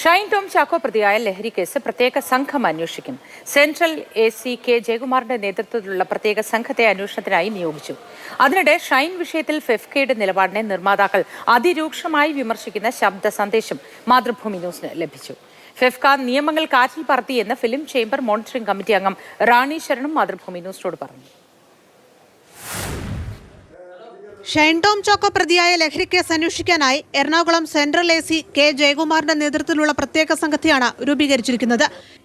ഷൈൻ ടോം ചാക്കോ പ്രതിയായ ലഹരി കേസ് പ്രത്യേക സംഘം അന്വേഷിക്കും. സെൻട്രൽ എ സി കെ ജയകുമാറിന്റെ നേതൃത്വത്തിലുള്ള പ്രത്യേക സംഘത്തെ അന്വേഷണത്തിനായി നിയോഗിച്ചു. അതിനിടെ ഷൈൻ വിഷയത്തിൽ ഫെഫ്കയുടെ നിലപാടിനെ നിർമ്മാതാക്കൾ അതിരൂക്ഷമായി വിമർശിക്കുന്ന ശബ്ദ സന്ദേശം മാതൃഭൂമി ന്യൂസിന് ലഭിച്ചു. ഫെഫ്ക നിയമങ്ങൾ കാറ്റിൽ പറത്തിയെന്ന് ഫിലിം ചേംബർ മോണിറ്ററിംഗ് കമ്മിറ്റി അംഗം റാണി ശരണും മാതൃഭൂമി ന്യൂസിനോട് പറഞ്ഞു. ഷൈൻ ടോം ചോക്കോ പ്രതിയായ ലഹരിക്കേസ് അന്വേഷിക്കാനായി Ernakulam central A C K ജയകുമാറിന്റെ നേതൃത്വത്തിലുള്ള പ്രത്യേക സംഘത്തെയാണ് രൂപീകരിച്ചിരിക്കുന്നത്.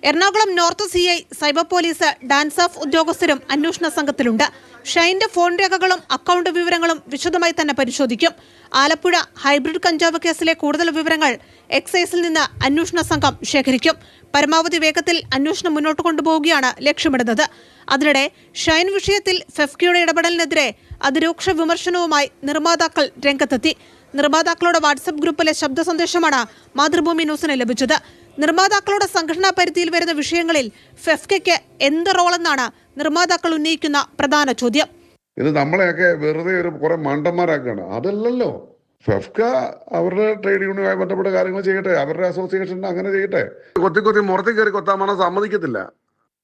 Ernakulam north C I cyber police DANSAF ഉദ്യോഗസ്ഥരും അന്വേഷണ സംഘത്തിലുണ്ട്. ഷൈന്റെ ഫോൺ രേഖകളും അക്കൗണ്ട് വിവരങ്ങളും വിശദമായി തന്നെ പരിശോധിക്കും. ആലപ്പുഴ ഹൈബ്രിഡ് കഞ്ചാവ് കേസിലെ കൂടുതൽ വിവരങ്ങൾ എക്സൈസിൽ നിന്ന് അന്വേഷണ സംഘം ശേഖരിക്കും. പരമാവധി വേഗത്തിൽ അന്വേഷണം മുന്നോട്ട് കൊണ്ടുപോവുകയാണ് ലക്ഷ്യമിടുന്നത്. അതിനിടെ ഷൈൻ വിഷയത്തിൽ ഫെഫ്കിയുടെ ഇടപെടലിനെതിരെ അതിരൂക്ഷ വിമർശനവുമായി നിർമ്മാതാക്കൾ രംഗത്തെത്തി. നിർമ്മാതാക്കളുടെ വാട്സപ്പ് ഗ്രൂപ്പിലെ ശബ്ദ സന്ദേശമാണ് മാതൃഭൂമി ന്യൂസിന് ലഭിച്ചത്. നിർമ്മാതാക്കളുടെ സംഘടനാ പരിധിയിൽ വരുന്ന വിഷയങ്ങളിൽ ഫെഫ്കയ്ക്ക് എന്ത് റോളെന്നാണ് നിർമ്മാതാക്കൾ ഉന്നയിക്കുന്ന പ്രധാന ചോദ്യം. ഇത് നമ്മളെയൊക്കെ വെറുതെ ഒരു കുറെ മണ്ടന്മാരാക്കുകയാണ്. അതല്ലല്ലോ. ഫെഫ്ക അവരുടെ ട്രേഡ് യൂണിയനുമായി ബന്ധപ്പെട്ട കാര്യങ്ങൾ ചെയ്യട്ടെ അവരുടെ അസോസിയേഷൻ അങ്ങനെ ചെയ്യട്ടെ. കൊത്തി കൊത്തി മുറത്തി കയറി കൊത്താൻ സമ്മതിക്കത്തില്ല.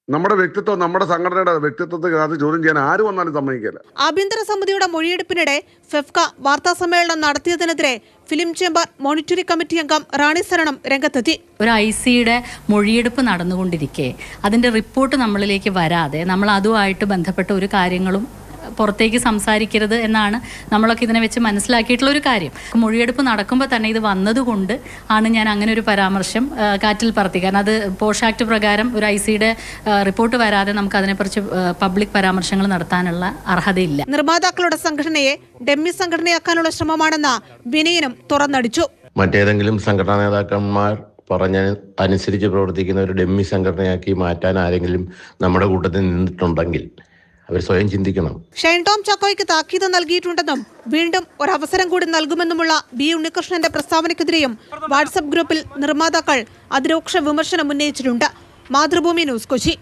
നമ്മുടെ വ്യക്തിത്വം നമ്മുടെ സംഘടനയുടെ വ്യക്തിത്വത്തെ അത് ചോദ്യം ചെയ്യാൻ ആര് വന്നാലും സമ്മതിക്കില്ല. ആഭ്യന്തര സമിതിയുടെ മൊഴിയെടുപ്പിനിടെ ഫെഫ്ക വാർത്താ സമ്മേളനം നടത്തിയതിനെതിരെ ഫിലിം ചേമ്പർ മോണിറ്ററി കമ്മിറ്റി അംഗം റാണി ശരണം രംഗത്തെത്തി. ഒരു ഐ സിയുടെ മൊഴിയെടുപ്പ് നടന്നുകൊണ്ടിരിക്കെ. അതിന്റെ റിപ്പോർട്ട് നമ്മളിലേക്ക് വരാതെ നമ്മൾ അതുമായിട്ട് ബന്ധപ്പെട്ട ഒരു കാര്യങ്ങളും പുറത്തേക്ക് സംസാരിക്കരുത് എന്നാണ് നമ്മളൊക്കെ ഇതിനെ വെച്ച് മനസ്സിലാക്കിയിട്ടുള്ള ഒരു കാര്യം. മൊഴിയെടുപ്പ് നടക്കുമ്പോൾ തന്നെ ഇത് വന്നതുകൊണ്ട് ആണ് ഞാൻ അങ്ങനെ ഒരു പരാമർശം കാറ്റിൽ പറത്തി. കാരണം അത് പോഷ് ആക്ട് പ്രകാരം ഒരു ഐ സിയുടെ റിപ്പോർട്ട് വരാതെ നമുക്ക് അതിനെക്കുറിച്ച് പബ്ലിക് പരാമർശങ്ങൾ നടത്താനുള്ള അർഹതയില്ല. നിർമ്മാതാക്കളുടെ സംഘടനയെ ഡെമ്മി സംഘടനയാക്കാനുള്ള ശ്രമമാണെന്ന വിനയനും തുറന്നടിച്ചു. മറ്റേതെങ്കിലും സംഘടനാ നേതാക്കന്മാർ പറഞ്ഞ അനുസരിച്ച് പ്രവർത്തിക്കുന്ന ഒരു ഡെമ്മി സംഘടനയാക്കി മാറ്റാൻ ആരെങ്കിലും നമ്മുടെ കൂട്ടത്തിൽ നിന്നിട്ടുണ്ടെങ്കിൽ അവർ സ്വയം ചിന്തിക്കണം. ഷൈൻ ടോം ചാക്കോയ്ക്ക് താക്കീത് നൽകിയിട്ടുണ്ടെന്നും വീണ്ടും ഒരവസരം കൂടി നൽകുമെന്നുമുള്ള ബി ഉണ്ണികൃഷ്ണന്റെ പ്രസ്താവനയ്ക്കെതിരെയും വാട്സപ്പ് ഗ്രൂപ്പിൽ നിർമ്മാതാക്കൾ അതിരൂക്ഷ വിമർശനം ഉന്നയിച്ചിട്ടുണ്ട്. മാതൃഭൂമി ന്യൂസ് കൊച്ചി.